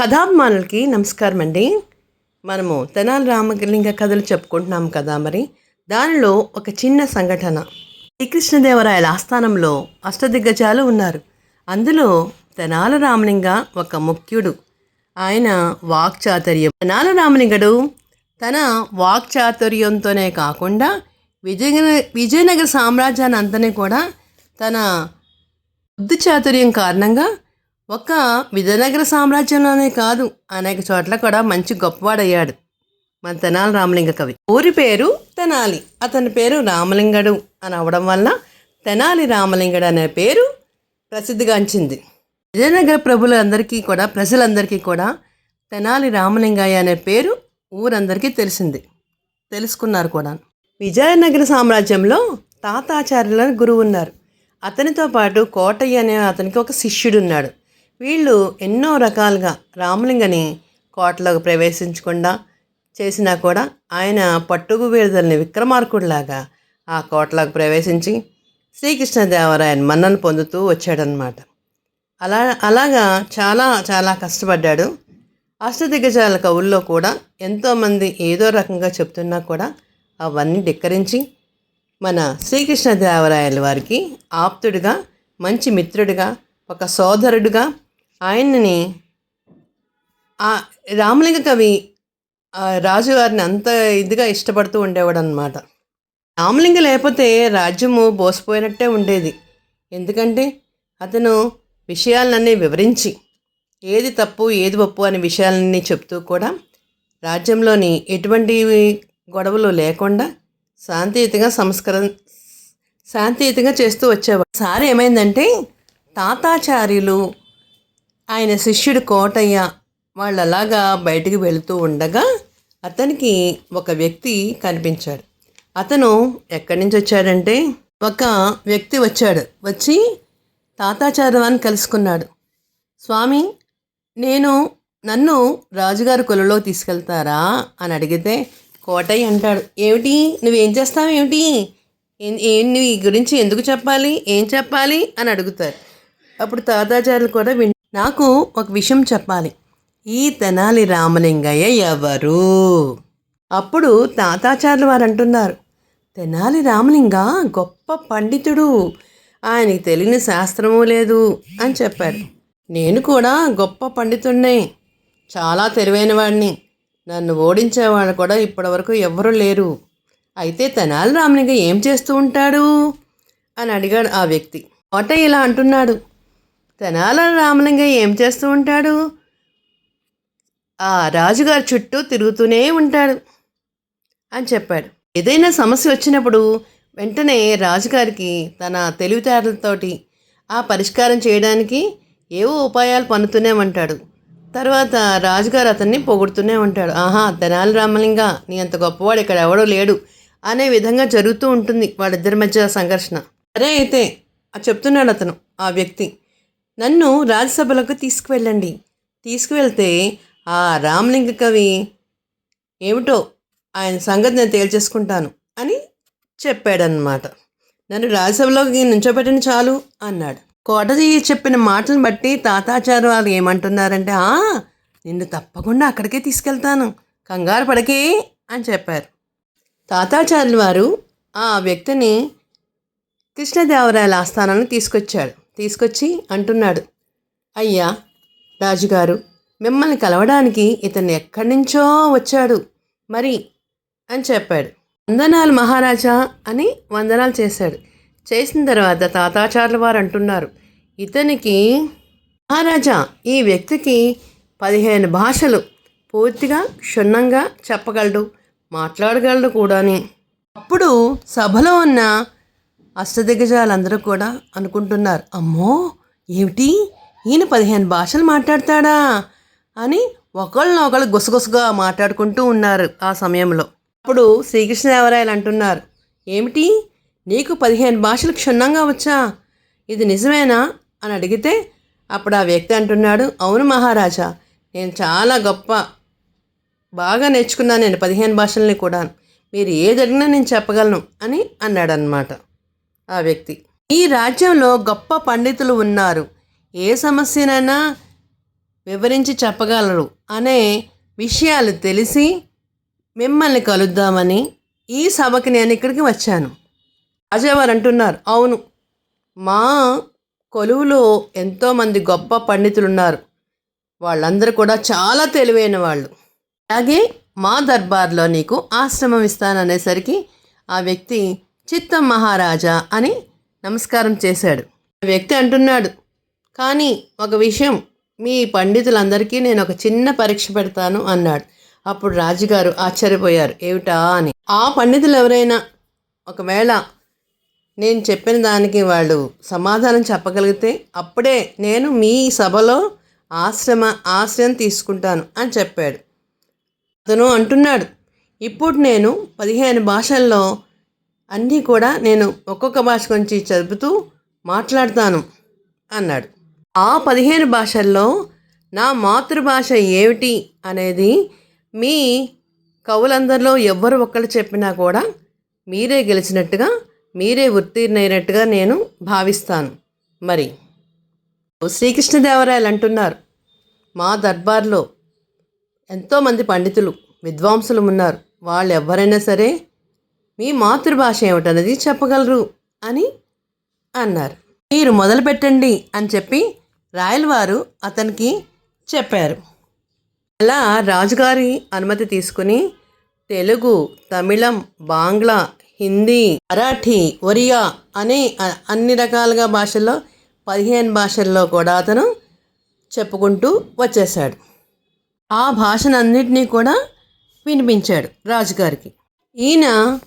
కథాభిమానులకి నమస్కారం అండి మనము తెనాలి రామలింగ కథలు చెప్పుకుంటున్నాం కదా మరి. దానిలో ఒక చిన్న సంఘటన. శ్రీకృష్ణదేవరాయల ఆస్థానంలో అష్టదిగ్గజాలు ఉన్నారు. అందులో తెనాల రామలింగ ఒక ముఖ్యుడు. ఆయన వాక్చాతుర్యం. తెనాల రామలింగడు తన వాక్చాతుర్యంతోనే కాకుండా విజయనగర విజయనగర సామ్రాజ్యాన్ని అంతనే కూడా తన బుద్ధి చాతుర్యం కారణంగా ఒక విజయనగర సామ్రాజ్యంలోనే కాదు అనేక చోట్ల కూడా మంచి గొప్పవాడయ్యాడు. మన తెనాలి రామలింగ కవి. ఊరి పేరు తెనాలి. అతని పేరు రామలింగడు అని అవడం వల్ల తెనాలి రామలింగడు అనే పేరు ప్రసిద్ధిగాంచింది విజయనగర ప్రభులందరికీ కూడా ప్రజలందరికీ కూడా తెనాలి రామలింగయ్య అనే పేరు ఊరందరికీ తెలిసింది. తెలుసుకున్నారు కూడా. విజయనగర సామ్రాజ్యంలో తాతాచార్యుల గురువు ఉన్నారు అతనితో పాటు కోటయ్య అనే అతనికి ఒక శిష్యుడు ఉన్నాడు వీళ్ళు ఎన్నో రకాలుగా రామలింగని కోటలోకి ప్రవేశించకుండా చేసినా కూడా ఆయన పట్టుకు వీరదల్ని విక్రమార్కుడిలాగా ఆ కోటలోకి ప్రవేశించి శ్రీకృష్ణదేవరాయన్ మన్నను పొందుతూ వచ్చాడనమాట అలా అలాగా చాలా చాలా కష్టపడ్డాడు. అష్టదిగ్గజాల కవుల్లో కూడా ఎంతోమంది ఏదో రకంగా చెప్తున్నా కూడా అవన్నీ ధిక్కరించి మన శ్రీకృష్ణదేవరాయల వారికి ఆప్తుడిగా మంచి మిత్రుడిగా ఒక సోదరుడిగా ఆయన్ని ఆ రామలింగ కవి రాజుగారిని అంత ఇదిగా ఇష్టపడుతూ ఉండేవాడు అనమాట రామలింగ లేకపోతే రాజ్యము బోసిపోయినట్టే ఉండేది. ఎందుకంటే అతను విషయాలన్నీ వివరించి ఏది తప్పు ఏది ఒప్పు అనే విషయాలన్నీ చెప్తూ కూడా రాజ్యంలోని ఎటువంటి గొడవలు లేకుండా శాంతియుతంగా సంస్కరణ శాంతియుతంగా చేస్తూ వచ్చేవాడు. సారి ఏమైందంటే తాతాచార్యులు ఆయన శిష్యుడు కోటయ్య వాళ్ళలాగా బయటికి వెళుతూ ఉండగా అతనికి ఒక వ్యక్తి కనిపించాడు. అతను ఎక్కడి నుంచి వచ్చాడంటే ఒక వ్యక్తి వచ్చాడు. వచ్చి తాతాచార్యవాన్ని కలుసుకున్నాడు. స్వామి నేను నన్ను రాజుగారి కొలలో తీసుకెళ్తారా? అని అడిగితే కోటయ్య అంటాడు. ఏమిటి? నువ్వేం చేస్తావు? ఏమిటి? ఏం- నీ గురించి ఎందుకు చెప్పాలి? ఏం చెప్పాలి? అని అడుగుతారు. అప్పుడు తాతాచారులు కూడా విన్ నాకు ఒక విషయం చెప్పాలి. ఈ తెనాలి రామలింగయ్య ఎవరు? అప్పుడు తాతాచార్యులు వారు అంటున్నారు తెనాలి రామలింగ గొప్ప పండితుడు. ఆయనకి తెలియని శాస్త్రము లేదు అని చెప్పారు. నేను కూడా గొప్ప పండితుడినే చాలా తెలివైన వాడిని నన్ను ఓడించేవాడు కూడా ఇప్పటివరకు ఎవరూ లేరు. అయితే తెనాలి రామలింగ ఏం చేస్తూ ఉంటాడు? అని అడిగాడు ఆ వ్యక్తి. కోట ఇలా అంటున్నాడు. తెనాల రామలింగ ఏం చేస్తూ ఉంటాడు? ఆ రాజుగారి చుట్టూ తిరుగుతూనే ఉంటాడు అని చెప్పాడు. ఏదైనా సమస్య వచ్చినప్పుడు వెంటనే రాజుగారికి తన తెలివితేటలతోటి ఆ పరిష్కారం చేయడానికి ఏవో ఉపాయాలు పన్నుతూనే ఉంటాడు. తర్వాత రాజుగారు అతన్ని పొగుడుతూనే ఉంటాడు. ఆహా తెనాలి రామలింగ నీ అంత గొప్పవాడు ఇక్కడ ఎవడో లేడు అనే విధంగా జరుగుతూ ఉంటుంది వాళ్ళిద్దరి మధ్య సంఘర్షణ. సరే అయితే చెప్తున్నాడు అతను ఆ వ్యక్తి. నన్ను రాజ్యసభలకు తీసుకువెళ్ళండి. తీసుకువెళ్తే ఆ రామలింగ కవి ఏమిటో ఆయన సంగతి నేను తేల్చేసుకుంటాను అని చెప్పాడనమాట నన్ను రాజ్యసభలోకి నుంచోబెట్టండి చాలు అన్నాడు. కోటది చెప్పిన మాటలను బట్టి తాతాచారు వాళ్ళు ఏమంటున్నారంటే "ఆ, నిన్ను తప్పకుండా అక్కడికే తీసుకెళ్తాను. కంగారు పడకే అని చెప్పారు. తాతాచార్యులు వారు ఆ వ్యక్తిని కృష్ణదేవరాయల ఆస్థానాన్ని తీసుకొచ్చాడు తీసుకొచ్చి అంటున్నాడు. అయ్యా రాజుగారు మిమ్మల్ని కలవడానికి ఇతను ఎక్కడి నుంచో వచ్చాడు. మరి? అని చెప్పాడు. వందనాలు మహారాజా అని వందనాలు చేశాడు. చేసిన తర్వాత తాతాచార్యుల వారు అంటున్నారు ఇతనికి మహారాజా ఈ వ్యక్తికి పదిహేను భాషలు. పూర్తిగా క్షుణ్ణంగా చెప్పగలడు మాట్లాడగలడు కూడాని. అప్పుడు సభలో ఉన్న అష్టదిగ్గజాలందరూ కూడా అనుకుంటున్నారు అమ్మో ఏమిటి? ఈయన పదిహేను భాషలు మాట్లాడతాడా? అని ఒకళ్ళనొకళ్ళు గుసగుసగా మాట్లాడుకుంటూ ఉన్నారు ఆ సమయంలో. అప్పుడు శ్రీకృష్ణదేవరాయలు అంటున్నారు ఏమిటి? నీకు పదిహేను భాషలు క్షుణ్ణంగా వచ్చా? ఇది నిజమేనా? అని అడిగితే అప్పుడు ఆ వ్యక్తి అంటున్నాడు అవును మహారాజా నేను చాలా గొప్ప బాగా నేర్చుకున్నాను నేను పదిహేను భాషల్ని కూడా మీరు ఏది అడిగినా నేను చెప్పగలను అని అన్నాడనమాట ఆ వ్యక్తి. ఈ రాజ్యంలో గొప్ప పండితులు ఉన్నారు. ఏ సమస్యనైనా వివరించి చెప్పగలరు అనే విషయాలు తెలిసి మిమ్మల్ని కలుద్దామని ఈ సభకి నేను ఇక్కడికి వచ్చాను. రాజావారు అంటున్నారు అవును మా కొలువులో ఎంతోమంది గొప్ప పండితులు ఉన్నారు. వాళ్ళందరూ కూడా చాలా తెలివైన వాళ్ళు. అలాగే మా దర్బార్లో నీకు ఆశ్రమం ఇస్తాననేసరికి ఆ వ్యక్తి చిత్తం మహారాజా అని నమస్కారం చేశాడు. ఆ వ్యక్తి అంటున్నాడు కానీ ఒక విషయం మీ పండితులందరికీ నేను ఒక చిన్న పరీక్ష పెడతాను అన్నాడు. అప్పుడు రాజుగారు ఆశ్చర్యపోయారు. ఏమిటా? అని. ఆ పండితులు ఎవరైనా? ఒకవేళ నేను చెప్పిన దానికి వాళ్ళు సమాధానం చెప్పగలిగితే అప్పుడే నేను మీ సభలో ఆశ్రమ ఆశ్రయం తీసుకుంటాను అని చెప్పాడు. అతను అంటున్నాడు ఇప్పుడు నేను పదిహేను భాషల్లో అన్నీ కూడా నేను ఒక్కొక్క భాష గురించి చదువుతూ మాట్లాడతాను అన్నాడు. ఆ పదిహేను భాషల్లో నా మాతృభాష ఏమిటి అనేది మీ కవులందరిలో ఎవ్వరు ఒక్కరు చెప్పినా కూడా మీరే గెలిచినట్టుగా మీరే ఉత్తీర్ణైనట్టుగా నేను భావిస్తాను. మరి శ్రీకృష్ణదేవరాయలు అంటున్నారు మా దర్బార్లో ఎంతోమంది పండితులు విద్వాంసులు ఉన్నారు. వాళ్ళు ఎవరైనా సరే మీ మాతృభాష ఏమిటన్నది చెప్పగలరు అని అన్నారు. మీరు మొదలు పెట్టండి అని చెప్పి రాయలవారు అతనికి చెప్పారు. అలా రాజుగారి అనుమతి తీసుకుని తెలుగు తమిళం బాంగ్లా హిందీ మరాఠీ ఒరియా అనే అన్ని రకాలుగా భాషల్లో పదిహేను భాషల్లో కూడా అతను చెప్పుకుంటూ వచ్చేసాడు ఆ భాషనన్నిటినీ కూడా వినిపించాడు రాజుగారికి. ఈయన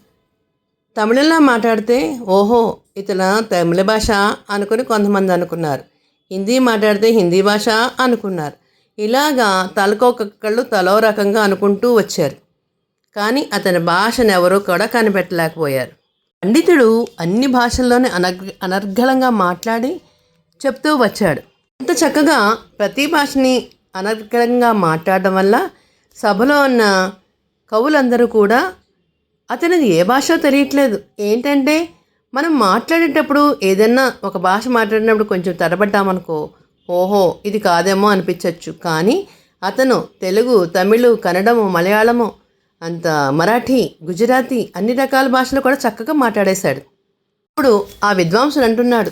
తమిళంలో మాట్లాడితే ఓహో ఇతను తమిళ భాష అనుకుని కొంతమంది అనుకున్నారు. హిందీ మాట్లాడితే హిందీ భాష అనుకున్నారు. ఇలాగా తలకొకళ్ళు తలో రకంగా అనుకుంటూ వచ్చారు. కానీ అతని భాషను ఎవరూ కూడా కనిపెట్టలేకపోయారు. పండితుడు అన్ని భాషల్లోనే అనర్గ అనర్గళంగా మాట్లాడి చెప్తూ వచ్చాడు. అంత చక్కగా ప్రతి భాషని అనర్గళంగా మాట్లాడడం వల్ల సభలో ఉన్న కవులందరూ కూడా అతనిది ఏ భాష తెలియట్లేదు. ఏంటంటే మనం మాట్లాడేటప్పుడు ఏదన్నా ఒక భాష మాట్లాడినప్పుడు కొంచెం తడబడ్డామనుకో ఓహో ఇది కాదేమో అనిపించవచ్చు కానీ అతను తెలుగు తమిళు కన్నడము మలయాళము అంత మరాఠీ గుజరాతీ అన్ని రకాల భాషలు కూడా చక్కగా మాట్లాడేశాడు. ఇప్పుడు ఆ విద్వాంసుడు అంటున్నాడు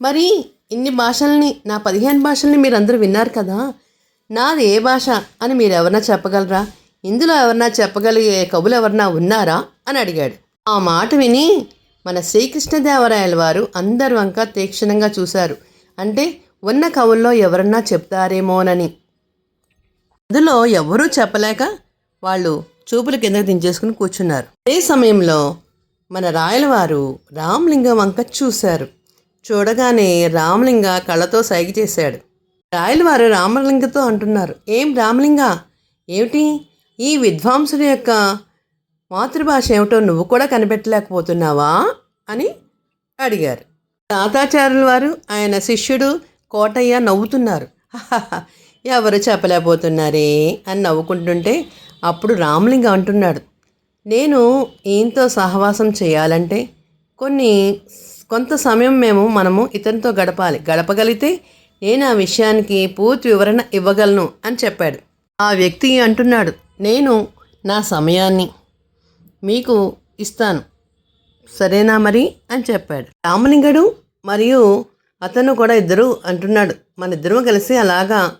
మరి ఇన్ని భాషల్ని నా పదిహేను భాషల్ని మీరు అందరూ విన్నారు కదా నాది ఏ భాష అని మీరు ఎవరన్నా చెప్పగలరా? ఇందులో ఎవరన్నా చెప్పగలిగే కవులు ఎవరన్నా ఉన్నారా అని అడిగాడు. ఆ మాట విని మన శ్రీకృష్ణదేవరాయల వారు అందరు వంక తీక్షణంగా చూశారు. అంటే ఉన్న కవుల్లో ఎవరన్నా చెప్తారేమోనని. అందులో ఎవరూ చెప్పలేక వాళ్ళు చూపులు కిందకు దించేసుకుని కూర్చున్నారు. అదే సమయంలో మన రాయలవారు రామలింగం వంక చూశారు. చూడగానే రామలింగ కళ్ళతో సైగ చేశాడు. రాయలవారు రామలింగతో అంటున్నారు. ఏం రామలింగ? ఏమిటి? ఈ విద్వాంసుని యొక్క మాతృభాష ఏమిటో నువ్వు కూడా కనిపెట్టలేకపోతున్నావా? అని అడిగారు. తాతాచార్యుల వారు ఆయన శిష్యుడు కోటయ్య నవ్వుతున్నారు. ఎవరు చెప్పలేకపోతున్నారే అని నవ్వుకుంటుంటే అప్పుడు రామలింగ అంటున్నాడు. నేను ఈయనతో సహవాసం చేయాలంటే కొన్ని కొంత సమయం మేము మనము ఇతనితో గడపాలి. గడపగలిగితే నేను ఆ విషయానికి పూర్తి వివరణ ఇవ్వగలను అని చెప్పాడు. ఆ వ్యక్తి అంటున్నాడు నేను నా సమయాన్ని మీకు ఇస్తాను. సరేనా మరి? అని చెప్పాడు. రామలింగడు మరియు అతను కూడా ఇద్దరు అంటున్నాడు. మన ఇద్దరం కలిసి అలాగా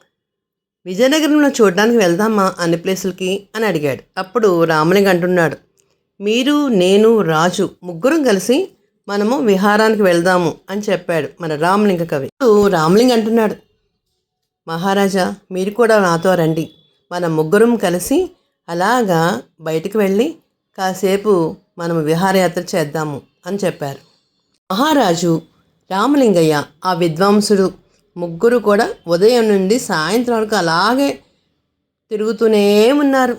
విజయనగరంలో చూడడానికి వెళ్దామా అన్ని ప్లేసులకి అని అడిగాడు. అప్పుడు రామలింగ అంటున్నాడు. మీరు నేను రాజు ముగ్గురం కలిసి మనము విహారానికి వెళ్దాము అని చెప్పాడు మన రామలింగ కవి. రామలింగ అంటున్నాడు. మహారాజా మీరు కూడా నాతో రండి. మన ముగ్గురం కలిసి అలాగా బయటికి వెళ్ళి కాసేపు మనం విహారయాత్ర చేద్దాము అని చెప్పారు. మహారాజు రామలింగయ్య ఆ విద్వాంసుడు ముగ్గురు కూడా ఉదయం నుండి సాయంత్రం వరకు అలాగే తిరుగుతూనే ఉన్నారు.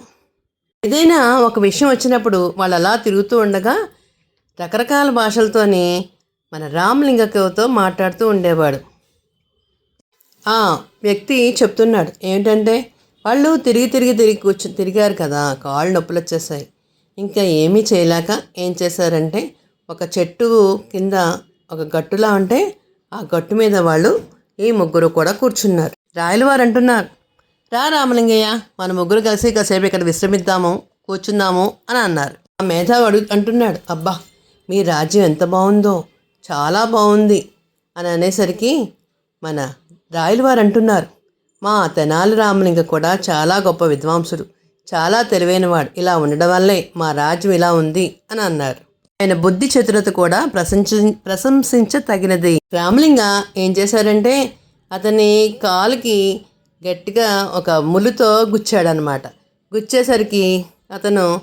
ఏదైనా ఒక విషయం వచ్చినప్పుడు వాళ్ళు అలా తిరుగుతూ ఉండగా రకరకాల భాషలతోని మన రామలింగకతో మాట్లాడుతూ ఉండేవాడు. ఆ వ్యక్తి చెప్తున్నాడు ఏంటంటే వాళ్ళు తిరిగి తిరిగి తిరిగి కూర్చు తిరిగారు కదా కాళ్ళు నొప్పులు వచ్చేసాయి. ఇంకా ఏమీ చేయలేక ఏం చేశారంటే ఒక చెట్టు కింద ఒక గట్టులా ఉంటే ఆ గట్టు మీద వాళ్ళు ఈ ముగ్గురు కూడా కూర్చున్నారు. రాయలవారు అంటున్నారు రా రామలింగయ్య మన ముగ్గురు కలిసి కాసేపు ఇక్కడ విశ్రమిద్దాము కూర్చుందాము అని అన్నారు. ఆ మేధావి అడుగు అంటున్నాడు అబ్బా మీ రాజ్యం ఎంత బాగుందో చాలా బాగుంది అని అనేసరికి మన రాయలవారు అంటున్నారు మా తెనాలి రామలింగ కూడా చాలా గొప్ప విద్వాంసుడు. చాలా తెలివైనవాడు. ఇలా ఉండడం వల్లే మా రాజ్యం ఇలా ఉంది అని అన్నారు. ఆయన బుద్ధి చతురత కూడా ప్రశంస ప్రశంసించతగినది. రామలింగ ఏం చేశారంటే అతని కాలుకి గట్టిగా ఒక ములుతో గుచ్చాడనమాట గుచ్చేసరికి అతను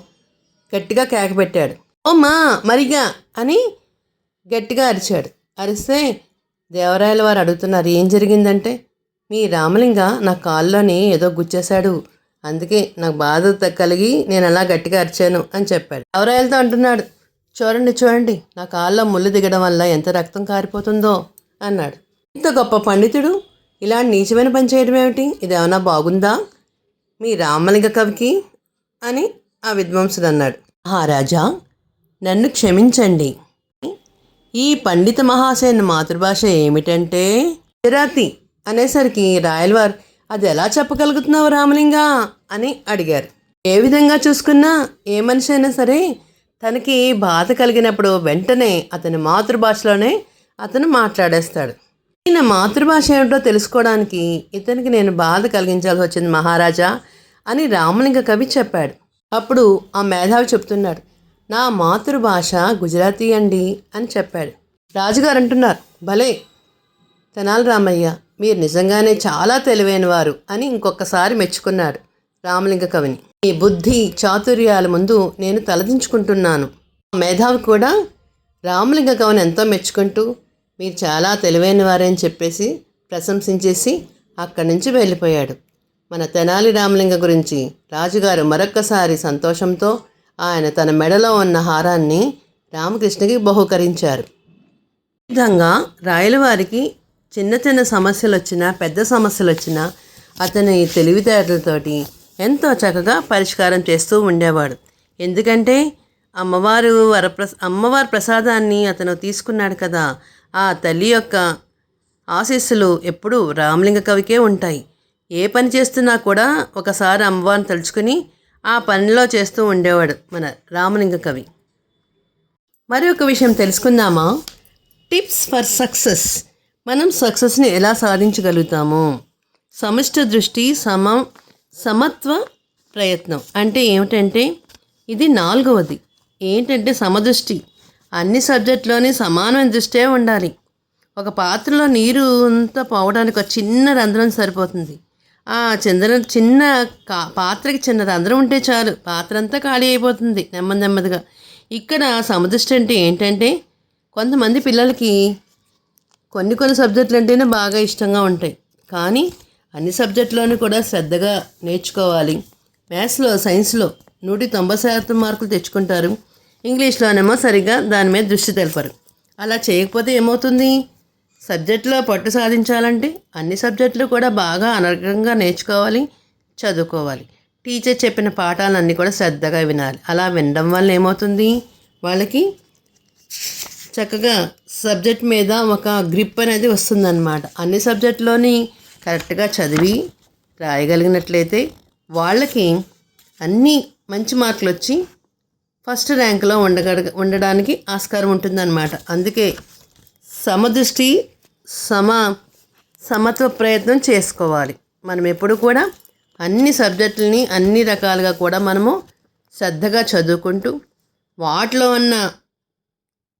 గట్టిగా కేక పెట్టాడు. ఓ మా మరిగా అని గట్టిగా అరిచాడు. అరిస్తే దేవరాయల వారు అడుగుతున్నారు ఏం జరిగిందంటే? మీ రామలింగ నా కాల్లోని ఏదో గుచ్చేశాడు. అందుకే నాకు బాధ కలిగి నేను అలా గట్టిగా అరిచాను అని చెప్పాడు. ఎవరాయలతో అంటున్నాడు. చూడండి చూడండి నా కాల్లో ముళ్ళు దిగడం వల్ల ఎంత రక్తం కారిపోతుందో అన్నాడు. ఇంత గొప్ప పండితుడు? ఇలాంటి నీచమైన పని చేయడం ఏమిటి? ఇది ఏమైనా బాగుందా? మీ రామలింగ కవికి? అని ఆ విద్వాంసుడు అన్నాడు. మహారాజా నన్ను క్షమించండి. ఈ పండిత మహాశయన్ మాతృభాష ఏమిటంటే? గుజరాతీ. అనేసరికి రాయలవారు అది ఎలా చెప్పగలుగుతున్నావు రామలింగ? అని అడిగారు. ఏ విధంగా చూసుకున్నా ఏ మనిషి అయినా సరే తనకి బాధ కలిగినప్పుడు వెంటనే అతని మాతృభాషలోనే అతను మాట్లాడేస్తాడు. ఈయన మాతృభాష ఏమిటో తెలుసుకోవడానికి ఇతనికి నేను బాధ కలిగించాల్సి వచ్చింది మహారాజా అని రామలింగ కవి చెప్పాడు. అప్పుడు ఆ మేధావి చెప్తున్నాడు. నా మాతృభాష గుజరాతీ అండి అని చెప్పాడు. రాజుగారు అంటున్నారు భలే! తెనాలి రామయ్య మీరు నిజంగానే చాలా తెలివైన వారు అని ఇంకొకసారి మెచ్చుకున్నాడు రామలింగ కవిని. మీ బుద్ధి చాతుర్యాల ముందు నేను తలదించుకుంటున్నాను. మేధావి కూడా రామలింగ కవిని ఎంతో మెచ్చుకుంటూ మీరు చాలా తెలివైన వారని చెప్పేసి ప్రశంసించేసి అక్కడి నుంచి వెళ్ళిపోయాడు. మన తెనాలి రామలింగ గురించి రాజుగారు మరొక్కసారి సంతోషంతో ఆయన తన మెడలో ఉన్న హారాన్ని రామకృష్ణకి బహుకరించారు. ఈ విధంగా రాయలవారికి చిన్న చిన్న సమస్యలు వచ్చినా పెద్ద సమస్యలు వచ్చినా అతని తెలివితేటలతోటి ఎంతో చక్కగా పరిష్కారం చేస్తూ ఉండేవాడు. ఎందుకంటే అమ్మవారు వరప్రస అమ్మవారి ప్రసాదాన్ని అతను తీసుకున్నాడు కదా ఆ తల్లి యొక్క ఆశీస్సులు ఎప్పుడూ రామలింగ కవికే ఉంటాయి. ఏ పని చేస్తున్నా కూడా ఒకసారి అమ్మవారిని తలుచుకుని ఆ పనిలో చేస్తూ ఉండేవాడు మన రామలింగ కవి. మరి ఒక విషయం తెలుసుకుందామా? టిప్స్ ఫర్ సక్సెస్ మనం సక్సెస్ని ఎలా సాధించగలుగుతాము? సమిష్ట దృష్టి సమ సమత్వ ప్రయత్నం. అంటే ఏమిటంటే ఇది నాలుగవది. ఏంటంటే సమదృష్టి? అన్ని సబ్జెక్టులోని సమానమైన దృష్టే ఉండాలి. ఒక పాత్రలో నీరు అంతా పోవడానికి ఒక చిన్న రంధ్రం సరిపోతుంది. ఆ చంద్ర చిన్న కా పాత్రకి చిన్న రంధ్రం ఉంటే చాలు. పాత్ర అంతా ఖాళీ అయిపోతుంది నెమ్మది నెమ్మదిగా. ఇక్కడ సమదృష్టి అంటే ఏంటంటే కొంతమంది పిల్లలకి కొన్ని కొన్ని సబ్జెక్టులు అంటేనే బాగా ఇష్టంగా ఉంటాయి. కానీ అన్ని సబ్జెక్టులోనూ కూడా శ్రద్ధగా నేర్చుకోవాలి. మ్యాథ్స్లో సైన్స్లో నూటి తొంభై శాతం మార్కులు తెచ్చుకుంటారు. ఇంగ్లీష్లోనేమో సరిగ్గా దాని మీద దృష్టి తెలపరు. అలా చేయకపోతే ఏమవుతుంది? సబ్జెక్టులో పట్టు సాధించాలంటే అన్ని సబ్జెక్టులు కూడా బాగా అనర్గంగా నేర్చుకోవాలి చదువుకోవాలి. టీచర్ చెప్పిన పాఠాలన్నీ కూడా శ్రద్ధగా వినాలి. అలా వినడం వల్ల ఏమవుతుంది? వాళ్ళకి చక్కగా సబ్జెక్ట్ మీద ఒక గ్రిప్ అనేది వస్తుందన్నమాట. అన్ని సబ్జెక్టులోని కరెక్ట్గా చదివి రాయగలిగినట్లయితే వాళ్ళకి అన్నీ మంచి మార్కులు వచ్చి ఫస్ట్ ర్యాంక్లో ఉండగడ ఉండడానికి ఆస్కారం ఉంటుందన్నమాట. అందుకే సమదృష్టి సమ సమత్వ ప్రయత్నం చేసుకోవాలి. మనం ఎప్పుడు కూడా అన్ని సబ్జెక్టులని అన్ని రకాలుగా కూడా మనము శ్రద్ధగా చదువుకుంటూ వాటిలో ఉన్న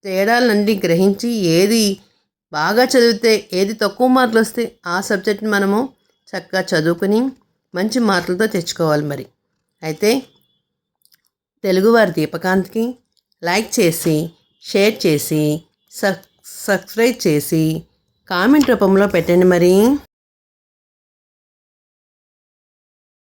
తేడాలన్నీ గ్రహించి ఏది బాగా చదివితే ఏది తక్కువ మార్కులు వస్తే ఆ సబ్జెక్ట్ని మనము చక్కగా చదువుకుని మంచి మార్కులతో తెచ్చుకోవాలి మరి. అయితే తెలుగువారి దీపకాంత్కి లైక్ చేసి షేర్ చేసి సబ్ సబ్స్క్రైబ్ చేసి కామెంట్ రూపంలో పెట్టండి మరి.